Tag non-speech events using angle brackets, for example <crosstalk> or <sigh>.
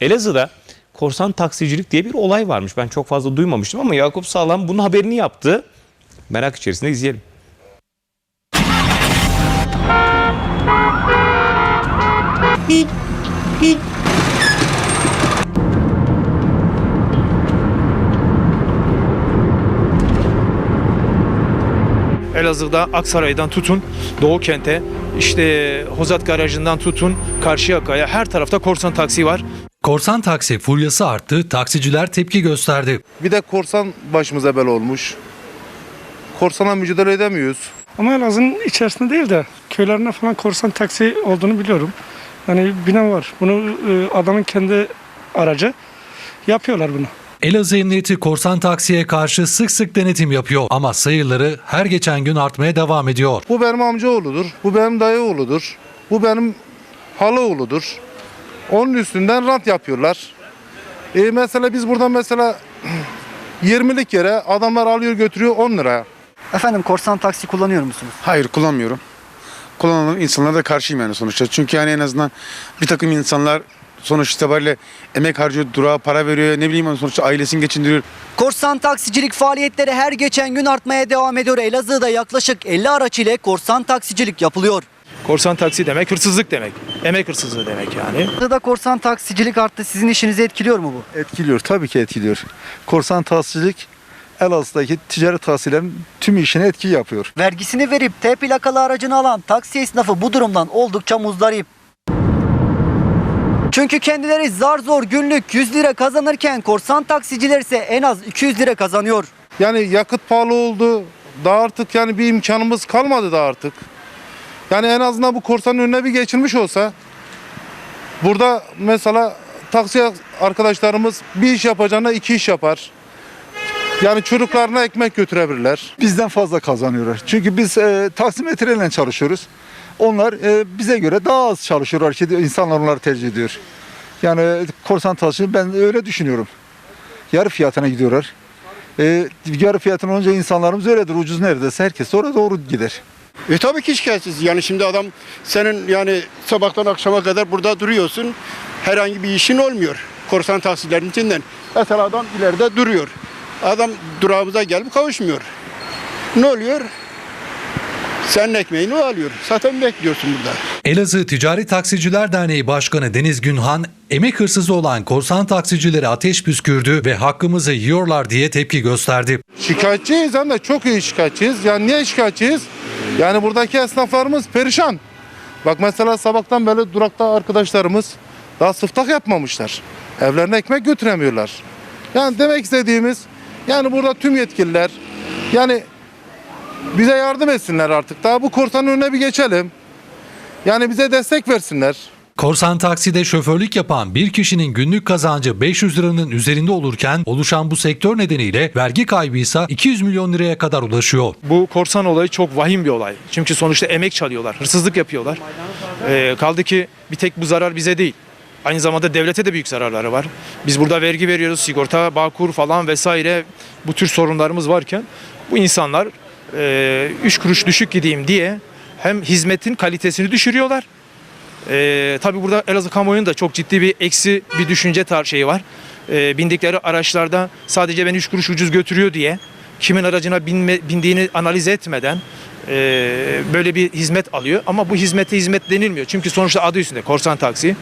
Elazığ'da korsan taksicilik diye bir olay varmış. Ben çok fazla duymamıştım ama Yakup Sağlam bunun haberini yaptı. Merak içerisinde izleyelim. Elazığ'da Aksaray'dan tutun Doğu Kent'e işte Hozat Garajı'ndan tutun Karşıyaka'ya her tarafta korsan taksi var. Korsan taksi furyası arttı, taksiciler tepki gösterdi. Bir de korsan başımıza bela olmuş. Korsana mücadele edemiyoruz. Ama Elazığ'ın içerisinde değil de köylerine falan korsan taksi olduğunu biliyorum. Yani bina var. Bunu e, adamın kendi aracı. Yapıyorlar bunu. Elazığ Emniyeti korsan taksiye karşı sık sık denetim yapıyor ama sayıları her geçen gün artmaya devam ediyor. Bu benim amcaoğludur. Bu benim dayı oğludur. Bu benim hala oğludur. Onun üstünden rant yapıyorlar. E mesela biz buradan mesela <clears throat> 20'lik yere adamlar alıyor götürüyor 10 liraya. Efendim korsan taksi kullanıyor musunuz? Hayır kullanmıyorum. Kullanan insanlara da karşıyım yani sonuçta. Çünkü yani en azından bir takım insanlar sonuç itibariyle emek harcıyor, durağa para veriyor, ne bileyim sonuçta ailesini geçindiriyor. Korsan taksicilik faaliyetleri her geçen gün artmaya devam ediyor. Elazığ'da yaklaşık 50 araç ile korsan taksicilik yapılıyor. Korsan taksi demek hırsızlık demek. Emek hırsızlığı demek yani. Elazığ'da korsan taksicilik arttı. Sizin işinizi etkiliyor mu bu? Etkiliyor, tabii ki etkiliyor. Korsan tahsilcilik Elazığ'daki ticaret tahsillerin tüm işine etki yapıyor. Vergisini verip T plakalı aracını alan taksi esnafı bu durumdan oldukça muzdarip. Çünkü kendileri zar zor günlük 100 lira kazanırken korsan taksiciler ise en az 200 lira kazanıyor. Yani yakıt pahalı oldu. Daha artık yani bir imkanımız kalmadı da artık. Yani en azından bu korsanın önüne bir geçilmiş olsa burada mesela taksi arkadaşlarımız bir iş yapacağına iki iş yapar. Yani çocuklarına ekmek götürebilirler. Bizden fazla kazanıyorlar. Çünkü biz e, taksimetreyle çalışıyoruz. Onlar e, bize göre daha az çalışıyorlar ki insanlar onları tercih ediyor. Yani korsan taksi ben öyle düşünüyorum. Yarı fiyatına gidiyorlar. E, yarı fiyatına olunca insanlarımız öyledir. Ucuz neredeyse herkes oraya doğru gider. E tabii ki şikayetsiz. Yani şimdi adam senin yani sabahtan akşama kadar burada duruyorsun. Herhangi bir işin olmuyor. Korsan taksilerin içinden. Mesela adam ileride duruyor. Adam durağımıza gelip kavuşmuyor. Ne oluyor? Senin ekmeğini o alıyor. Zaten bekliyorsun burada. Elazığ Ticari Taksiciler Derneği Başkanı Deniz Günhan, emek hırsızı olan korsan taksicilere ateş püskürdü ve hakkımızı yiyorlar diye tepki gösterdi. Şikayetçiyiz hem de çok iyi şikayetçiyiz. Yani niye şikayetçiyiz? Yani buradaki esnaflarımız perişan. Bak mesela sabahtan beri durakta arkadaşlarımız daha sıftak yapmamışlar. Evlerine ekmek götüremiyorlar. Yani demek istediğimiz yani burada tüm yetkililer yani bize yardım etsinler artık. Daha bu korsanın önüne bir geçelim. Yani bize destek versinler. Korsan takside şoförlük yapan bir kişinin günlük kazancı 500 liranın üzerinde olurken oluşan bu sektör nedeniyle vergi kaybı ise 200 milyon liraya kadar ulaşıyor. Bu korsan olayı çok vahim bir olay. Çünkü sonuçta emek çalıyorlar, hırsızlık yapıyorlar. Ee, kaldı ki bir tek bu zarar bize değil. Aynı zamanda devlete de büyük zararları var. Biz burada vergi veriyoruz, sigorta, bağkur falan vesaire bu tür sorunlarımız varken bu insanlar 3 kuruş düşük gideyim diye hem hizmetin kalitesini düşürüyorlar. Ee, tabii burada Elazığ kamuoyunun da çok ciddi bir eksi bir düşünce tar şeyi var. Ee, bindikleri araçlarda sadece beni 3 kuruş ucuz götürüyor diye kimin aracına binme, bindiğini analiz etmeden e, böyle bir hizmet alıyor. Ama bu hizmete hizmet denilmiyor. Çünkü sonuçta adı üstünde korsan taksi.